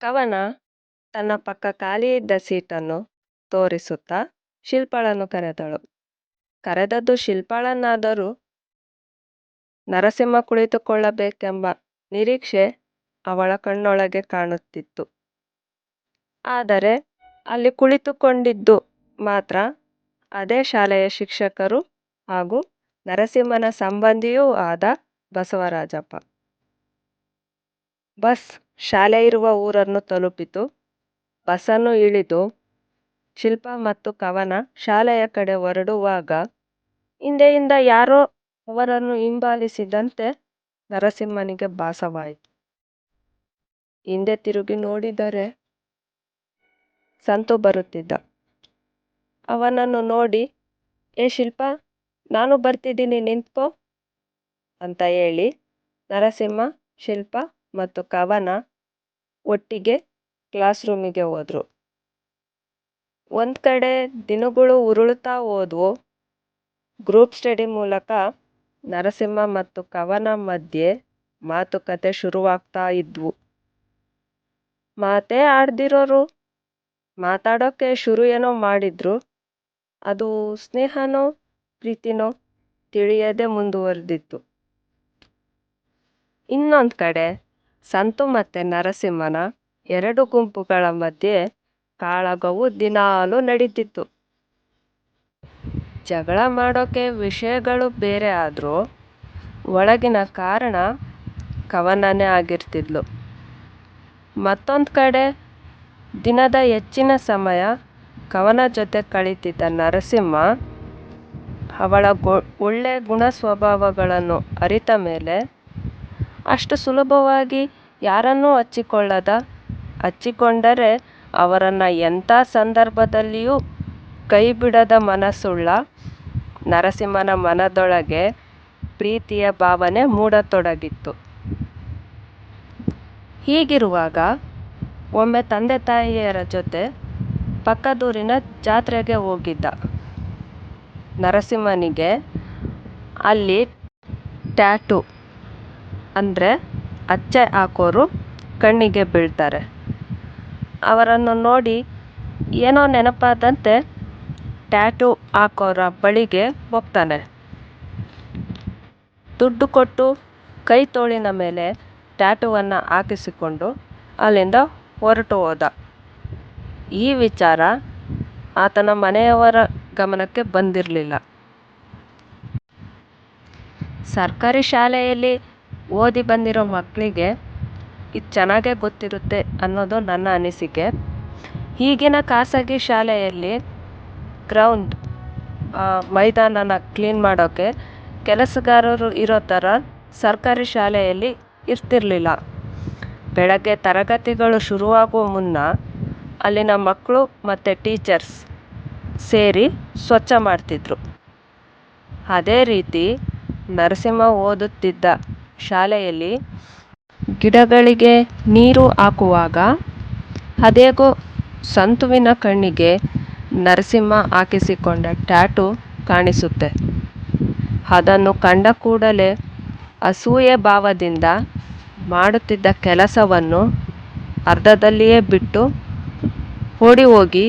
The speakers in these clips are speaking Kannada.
ಕವನ ತನ್ನ ಪಕ್ಕ ಖಾಲಿಯಿದ್ದ ಸೀಟನ್ನು ತೋರಿಸುತ್ತಾ ಶಿಲ್ಪಾಳನ್ನು ಕರೆದಳು. ಕರೆದದ್ದು ಶಿಲ್ಪಾಳನ್ನಾದರೂ ನರಸಿಂಹ ಕುಳಿತುಕೊಳ್ಳಬೇಕೆಂಬ ನಿರೀಕ್ಷೆ ಅವಳ ಕಣ್ಣೊಳಗೆ ಕಾಣುತ್ತಿತ್ತು. ಆದರೆ ಅಲ್ಲಿ ಕುಳಿತುಕೊಂಡಿದ್ದು ಮಾತ್ರ ಅದೇ ಶಾಲೆಯ ಶಿಕ್ಷಕರು ಹಾಗೂ ನರಸಿಂಹನ ಸಂಬಂಧಿಯೂ ಆದ ಬಸವರಾಜಪ್ಪ. ಬಸ್ ಶಾಲೆಯಿರುವ ಊರನ್ನು ತಲುಪಿತು. ಬಸ್ಸನ್ನು ಇಳಿದು ಶಿಲ್ಪ ಮತ್ತು ಕವನ ಶಾಲೆಯ ಕಡೆ ಹೊರಡುವಾಗ ಹಿಂದೆಯಿಂದ ಯಾರೋ ಅವರನ್ನು ಹಿಂಬಾಲಿಸಿದಂತೆ ನರಸಿಂಹನಿಗೆ ಭಾಸವಾಯಿತು. ಹಿಂದೆ ತಿರುಗಿ ನೋಡಿದರೆ ಸಂತು ಬರುತ್ತಿದ್ದ. ಅವನನ್ನು ನೋಡಿ "ಏ ಶಿಲ್ಪ ನಾನು ಬರ್ತಿದ್ದೀನಿ ನಿಂತ್ಕೋ" ಅಂತ ಹೇಳಿ ನರಸಿಂಹ, ಶಿಲ್ಪ ಮತ್ತು ಕವನ ಒಟ್ಟಿಗೆ ಕ್ಲಾಸ್ ರೂಮಿಗೆ ಹೋದ್ರು. ಒಂದು ಕಡೆ ದಿನಗಳು ಉರುಳ್ತಾ ಹೋದ್ವು. ಗ್ರೂಪ್ ಸ್ಟಡಿ ಮೂಲಕ ನರಸಿಂಹ ಮತ್ತು ಕವನ ಮಧ್ಯೆ ಮಾತುಕತೆ ಶುರುವಾಗ್ತಾ ಇದ್ವು. ಮಾತೇ ಆಡ್ದಿರೋರು ಮಾತಾಡೋಕೆ ಶುರು ಏನೋ ಮಾಡಿದ್ರು. ಅದು ಸ್ನೇಹನೋ, ಪ್ರೀತಿನೋ ತಿಳಿಯದೆ ಮುಂದುವರೆದಿತ್ತು. ಇನ್ನೊಂದು ಕಡೆ ಸಂತು ಮತ್ತು ನರಸಿಂಹನ ಎರಡು ಗುಂಪುಗಳ ಮಧ್ಯೆ ಕಾಳಗವು ದಿನಾಲೂ ನಡೀತಿತ್ತು. ಜಗಳ ಮಾಡೋಕೆ ವಿಷಯಗಳು ಬೇರೆ ಆದರೂ ಒಳಗಿನ ಕಾರಣ ಕವನನೇ ಆಗಿರ್ತಿದ್ಲು. ಮತ್ತೊಂದು ಕಡೆ ದಿನದ ಹೆಚ್ಚಿನ ಸಮಯ ಕವನ ಜೊತೆ ಕಳೀತಿದ್ದ ನರಸಿಂಹ ಅವಳ ಒಳ್ಳೆ ಗುಣ-ಸ್ವಭಾವಗಳನ್ನು ಅರಿತ ಮೇಲೆ ಅಷ್ಟು ಸುಲಭವಾಗಿ ಯಾರನ್ನೂ ಹಚ್ಚಿಕೊಳ್ಳದ, ಹಚ್ಚಿಕೊಂಡರೆ ಅವರನ್ನು ಎಂಥ ಸಂದರ್ಭದಲ್ಲಿಯೂ ಕೈಬಿಡದ ಮನಸ್ಸುಳ್ಳ ನರಸಿಂಹನ ಮನದೊಳಗೆ ಪ್ರೀತಿಯ ಭಾವನೆ ಮೂಡತೊಡಗಿತ್ತು. ಹೀಗಿರುವಾಗ ಒಮ್ಮೆ ತಂದೆ-ತಾಯಿಯರ ಜೊತೆ ಪಕ್ಕದೂರಿನ ಜಾತ್ರೆಗೆ ಹೋಗಿದ್ದ. ನರಸಿಂಹನಿಗೆ ಅಲ್ಲಿ ಟ್ಯಾಟೂ ಅಂದ್ರೆ ಅಚ್ಚೆ ಹಾಕೋರು ಕಣ್ಣಿಗೆ ಬೀಳ್ತಾರೆ. ಅವರನ್ನು ನೋಡಿ ಏನೋ ನೆನಪಾದಂತೆ ಟ್ಯಾಟೂ ಹಾಕೋರ ಬಳಿಗೆ ಹೋಗ್ತಾನೆ. ದುಡ್ಡು ಕೊಟ್ಟು ಕೈ ತೋಳಿನ ಮೇಲೆ ಟ್ಯಾಟೂವನ್ನು ಹಾಕಿಸಿಕೊಂಡು ಅಲ್ಲಿಂದ ಹೊರಟು ಹೋದ. ಈ ವಿಚಾರ ಆತನ ಮನೆಯವರ ಗಮನಕ್ಕೆ ಬಂದಿರಲಿಲ್ಲ ಸರ್ಕಾರಿ ಶಾಲೆಯಲ್ಲಿ ಓದಿ ಬಂದಿರೋ ಮಕ್ಕಳಿಗೆ ಇದು ಚೆನ್ನಾಗೇ ಗೊತ್ತಿರುತ್ತೆ ಅನ್ನೋದು ನನ್ನ ಅನಿಸಿಕೆ. ಈಗಿನ ಖಾಸಗಿ ಶಾಲೆಯಲ್ಲಿ ಗ್ರೌಂಡ್, ಮೈದಾನನ ಕ್ಲೀನ್ ಮಾಡೋಕೆ ಕೆಲಸಗಾರರು ಇರೋ ಥರ ಸರ್ಕಾರಿ ಶಾಲೆಯಲ್ಲಿ ಇರ್ತಿರಲಿಲ್ಲ ಬೆಳಗ್ಗೆ ತರಗತಿಗಳು ಶುರುವಾಗುವ ಮುನ್ನ ಅಲ್ಲಿನ ಮಕ್ಕಳು ಮತ್ತು ಟೀಚರ್ಸ್ ಸೇರಿ ಸ್ವಚ್ಛ ಮಾಡ್ತಿದ್ರು. ಅದೇ ರೀತಿ ನರಸಿಂಹ ಓದುತ್ತಿದ್ದ ಶಾಲೆಯಲ್ಲಿ ಗಿಡಗಳಿಗೆ ನೀರು ಹಾಕುವಾಗ ಅದೇಗೋ ಸಂತುವಿನ ಕಣ್ಣಿಗೆ ನರಸಿಂಹ ಹಾಕಿಸಿಕೊಂಡ ಟ್ಯಾಟೂ ಕಾಣಿಸುತ್ತೆ. ಅದನ್ನು ಕಂಡ ಕೂಡಲೇ ಅಸೂಯೆ ಭಾವದಿಂದ ಮಾಡುತ್ತಿದ್ದ ಕೆಲಸವನ್ನು ಅರ್ಧದಲ್ಲಿಯೇ ಬಿಟ್ಟು ಓಡಿ ಹೋಗಿ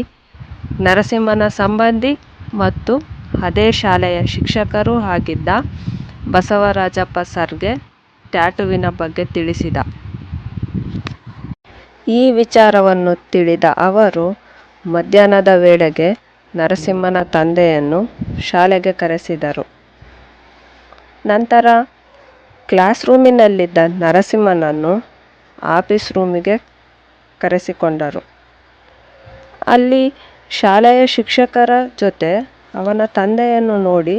ನರಸಿಂಹನ ಸಂಬಂಧಿ ಮತ್ತು ಅದೇ ಶಾಲೆಯ ಶಿಕ್ಷಕರೂ ಆಗಿದ್ದ ಬಸವರಾಜಪ್ಪ ಸರ್ಗೆ ಟ್ಯಾಟೂವಿನ ಬಗ್ಗೆ ತಿಳಿಸಿದ. ಈ ವಿಚಾರವನ್ನು ತಿಳಿದ ಅವರು, ಮಧ್ಯಾಹ್ನದ ವೇಳೆಗೆ ನರಸಿಂಹನ ತಂದೆಯನ್ನು ಶಾಲೆಗೆ ಕರೆಸಿದರು. ನಂತರ ಕ್ಲಾಸ್ ರೂಮಿನಲ್ಲಿದ್ದ ನರಸಿಂಹನನ್ನು ಆಫೀಸ್ ರೂಮಿಗೆ ಕರೆಸಿಕೊಂಡರು. ಅಲ್ಲಿ ಶಾಲೆಯ ಶಿಕ್ಷಕರ ಜೊತೆ ಅವನ ತಂದೆಯನ್ನು ನೋಡಿ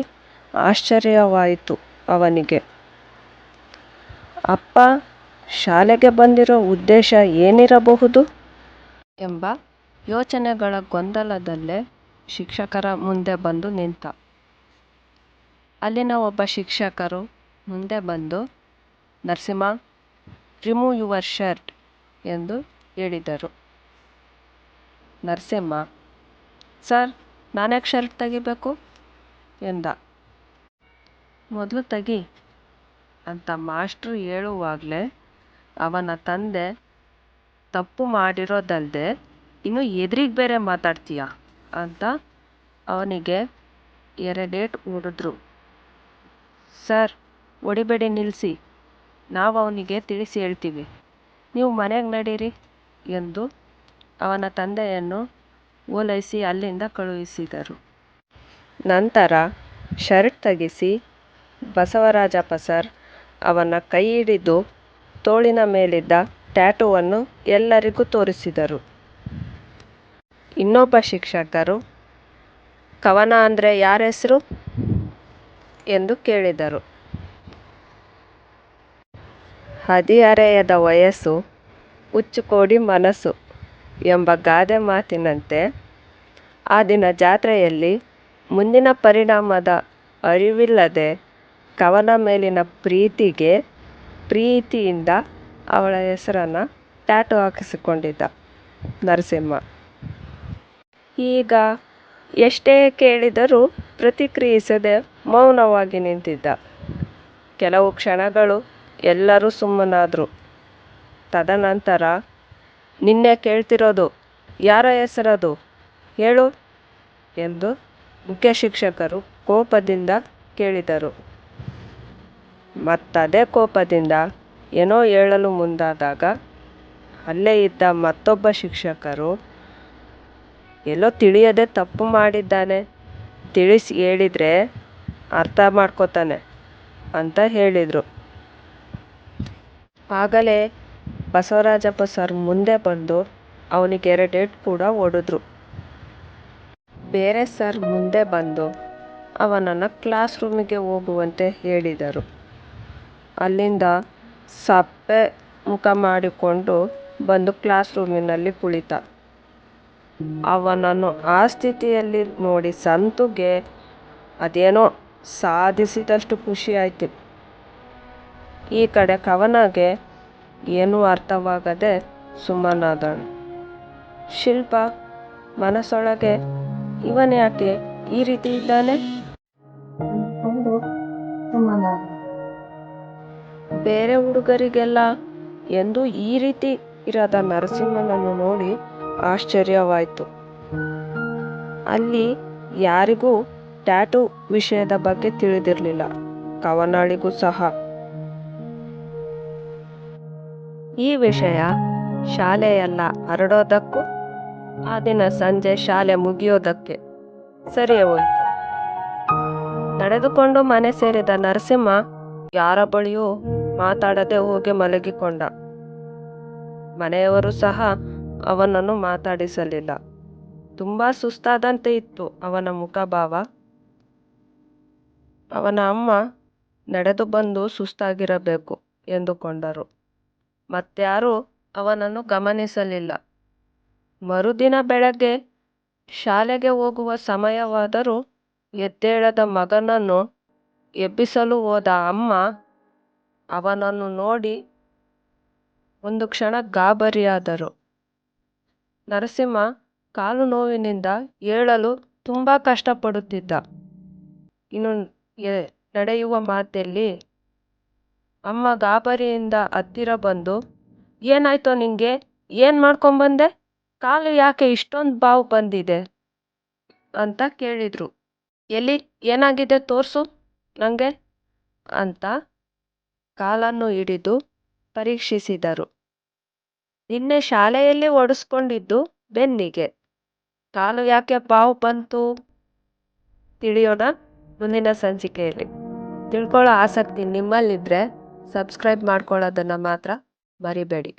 ಆಶ್ಚರ್ಯವಾಯಿತು ಅವನಿಗೆ. ಅಪ್ಪ ಶಾಲೆಗೆ ಬಂದಿರೋ ಉದ್ದೇಶ ಏನಿರಬಹುದು? ಎಂಬ ಯೋಚನೆಗಳ ಗೊಂದಲದಲ್ಲೇ ಶಿಕ್ಷಕರ ಮುಂದೆ ಬಂದು ನಿಂತ. ಅಲ್ಲಿನ ಒಬ್ಬ ಶಿಕ್ಷಕರು ಮುಂದೆ ಬಂದು "ನರಸಿಂಹ, ರಿಮೂವ್ ಯುವರ್ ಶರ್ಟ್ ಎಂದು ಹೇಳಿದರು. ನರಸಿಂಹ ಸರ್ ನಾನ್ಯಾಕ್ ಶರ್ಟ್ ತೆಗಿಬೇಕು ಎಂದ. ಮೊದಲು ತೆಗಿ ಅಂತ ಮಾಷ್ಟ್ರು ಹೇಳುವಾಗ್ಲೇ ಅವನ ತಂದೆ ತಪ್ಪು ಮಾಡಿರೋದಲ್ಲದೆ ಇನ್ನು ಎದ್ರಿಗೆ ಬೇರೆ ಮಾತಾಡ್ತೀಯ? ಅಂತ ಅವನಿಗೆ ಎರಡೇಟು ಹೊಡೆದ್ರು. ಸರ್, ಹೊಡಿಬೇಡಿ ನಿಲ್ಲಿಸಿ ನಾವು ಅವನಿಗೆ ತಿಳಿಸಿ ಹೇಳ್ತೀವಿ. ನೀವು ಮನೆಗೆ ನಡೀರಿ ಎಂದು ಅವನ ತಂದೆಯನ್ನು ಓಲೈಸಿ ಅಲ್ಲಿಂದ ಕಳುಹಿಸಿದರು. ನಂತರ ಶರ್ಟ್ ತೆಗೆಸಿ ಬಸವರಾಜಪ್ಪ ಸರ್ ಅವನ ಕೈ ಹಿಡಿದು ತೋಳಿನ ಮೇಲಿದ್ದ ಟ್ಯಾಟೂವನ್ನು ಎಲ್ಲರಿಗೂ ತೋರಿಸಿದರು. ಇನ್ನೊಬ್ಬ ಶಿಕ್ಷಕರು, ಕವನ ಅಂದರೆ ಯಾರ ಹೆಸರು? ಎಂದು ಕೇಳಿದರು. ಹದಿಹರೆಯದ ವಯಸ್ಸು, ಹುಚ್ಚುಕೋಡಿ ಮನಸ್ಸು ಎಂಬ ಗಾದೆ ಮಾತಿನಂತೆ, ಆ ದಿನ ಜಾತ್ರೆಯಲ್ಲಿ ಮುಂದಿನ ಪರಿಣಾಮದ ಅರಿವಿಲ್ಲದೆ ಕವನ ಮೇಲಿನ ಪ್ರೀತಿಗೆ ಪ್ರೀತಿಯಿಂದ ಅವಳ ಹೆಸರನ್ನು ಟ್ಯಾಟೂ ಹಾಕಿಸಿಕೊಂಡಿದ್ದ ನರಸಿಂಹ. ಈಗ ಎಷ್ಟೇ ಕೇಳಿದರೂ ಪ್ರತಿಕ್ರಿಯಿಸದೆ ಮೌನವಾಗಿ ನಿಂತಿದ್ದ. ಕೆಲವು ಕ್ಷಣಗಳು ಎಲ್ಲರೂ ಸುಮ್ಮನಾದರು. ತದನಂತರ, ನಿನ್ನೆ ಕೇಳ್ತಿರೋದು ಯಾರ ಹೆಸರದು? ಹೇಳು ಎಂದು ಮುಖ್ಯ ಶಿಕ್ಷಕರು ಕೋಪದಿಂದ ಕೇಳಿದರು. ಮತ್ತದೇ ಕೋಪದಿಂದ ಏನೋ ಹೇಳಲು ಮುಂದಾದಾಗ, ಅಲ್ಲೇ ಇದ್ದ ಮತ್ತೊಬ್ಬ ಶಿಕ್ಷಕರು, ಎಲ್ಲೋ ತಿಳಿಯದೆ ತಪ್ಪು ಮಾಡಿದ್ದಾನೆ, ತಿಳಿಸಿ ಹೇಳಿದರೆ ಅರ್ಥ ಮಾಡ್ಕೋತಾನೆ ಅಂತ ಹೇಳಿದರು. ಆಗಲೇ ಬಸವರಾಜಪ್ಪ ಸರ್ ಮುಂದೆ ಬಂದು ಅವನಿಗೆ ಎರಡೇಟು ಕೂಡ ಹೊಡೆದ್ರು ಬೇರೆ ಸರ್ ಮುಂದೆ ಬಂದು ಅವನನ್ನು ಕ್ಲಾಸ್ ರೂಮಿಗೆ ಹೋಗುವಂತೆ ಹೇಳಿದರು. ಅಲ್ಲಿಂದ ಸಪ್ಪೆ ಮುಖ ಮಾಡಿಕೊಂಡು ಬಂದು ಕ್ಲಾಸ್ ರೂಮಿನಲ್ಲಿ ಕುಳಿತ. ಅವನನ್ನು ಆ ಸ್ಥಿತಿಯಲ್ಲಿ ನೋಡಿ ಸಂತುಗೆ ಅದೇನೋ ಸಾಧಿಸಿದಷ್ಟು ಖುಷಿ ಆಯಿತು. ಈ ಕಡೆ ಕವನಗೆ ಏನೂ ಅರ್ಥವಾಗದೆ ಸುಮ್ಮನಾದಳು. ಶಿಲ್ಪ, ಮನಸ್ಸೊಳಗೆ ಇವನ್ಯಾಕೆ ಈ ರೀತಿ ಇದ್ದಾನೆ? ಬೇರೆ ಹುಡುಗರಿಗೆಲ್ಲ ಎಂದು ಈ ರೀತಿ ಇರದ ನರಸಿಂಹನನ್ನು ನೋಡಿ ಆಶ್ಚರ್ಯವಾಯಿತು. ಅಲ್ಲಿ ಯಾರಿಗೂ ಟ್ಯಾಟೂ ವಿಷಯದ ಬಗ್ಗೆ ತಿಳಿದಿರಲಿಲ್ಲ. ಕವನಾಳಿಗೂ ಸಹ. ಈ ವಿಷಯ ಶಾಲೆಯೆಲ್ಲ ಹರಡೋದಕ್ಕೂ, ಆ ದಿನ ಸಂಜೆ ಶಾಲೆ ಮುಗಿಯೋದಕ್ಕೆ ಸರಿ ನಡೆದುಕೊಂಡು ಮನೆ ಸೇರಿದ ನರಸಿಂಹ, ಯಾರ ಬಳಿಯೂ ಮಾತಾಡದೆ ಹೋಗಿ ಮಲಗಿಕೊಂಡ. ಮನೆಯವರು ಸಹ ಅವನನ್ನು ಮಾತಾಡಿಸಲಿಲ್ಲ. ತುಂಬ ಸುಸ್ತಾದಂತೆ ಇತ್ತು ಅವನ ಮುಖಭಾವ ಅವನ ಅಮ್ಮ ನಡೆದು ಬಂದು ಸುಸ್ತಾಗಿರಬೇಕು ಎಂದುಕೊಂಡರು. ಮತ್ತಾರೂ ಅವನನ್ನು ಗಮನಿಸಲಿಲ್ಲ. ಮರುದಿನ ಬೆಳಗ್ಗೆ ಶಾಲೆಗೆ ಹೋಗುವ ಸಮಯವಾದರೂ ಎದ್ದೇಳದ ಮಗನನ್ನು ಎಬ್ಬಿಸಲು ಹೋದ ಅಮ್ಮ ಅವನನ್ನು ನೋಡಿ ಒಂದು ಕ್ಷಣ ಗಾಬರಿಯಾದರು. ನರಸಿಂಹ ಕಾಲು ನೋವಿನಿಂದ ಏಳಲು ತುಂಬ ಕಷ್ಟಪಡುತ್ತಿದ್ದ. ಇನ್ನು ಎ- ನಡೆಯುವ ಮಾತಲ್ಲಿ ಅಮ್ಮ ಗಾಬರಿಯಿಂದ ಹತ್ತಿರ ಬಂದು, ಏನಾಯ್ತೋ ನಿಂಗೆ? ಏನು ಮಾಡ್ಕೊಂಬಂದೆ ಕಾಲು ಯಾಕೆ ಇಷ್ಟೊಂದು ಬಾವು ಬಂದಿದೆ? ಅಂತ ಕೇಳಿದರು. ಎಲ್ಲಿ, ಏನಾಗಿದೆ ತೋರಿಸು ನನಗೆ ಅಂತ ಕಾಲನ್ನು ಹಿಡಿದು ಪರೀಕ್ಷಿಸಿದರು. ನಿನ್ನೆ ಶಾಲೆಯಲ್ಲಿ ಒಡಿಸ್ಕೊಂಡಿದ್ದು ಬೆನ್ನಿಗೆ. ಕಾಲು ಯಾಕೆ ಬಾವು ಬಂತು? ತಿಳಿಯೋಣ ಮುಂದಿನ ಸಂಚಿಕೆಯಲ್ಲಿ. ತಿಳ್ಕೊಳ್ಳೋ ಆಸಕ್ತಿ ನಿಮ್ಮಲ್ಲಿದ್ದರೆ ಸಬ್ಸ್ಕ್ರೈಬ್ ಮಾಡ್ಕೊಳ್ಳೋದನ್ನು ಮಾತ್ರ ಮರಿಬೇಡಿ.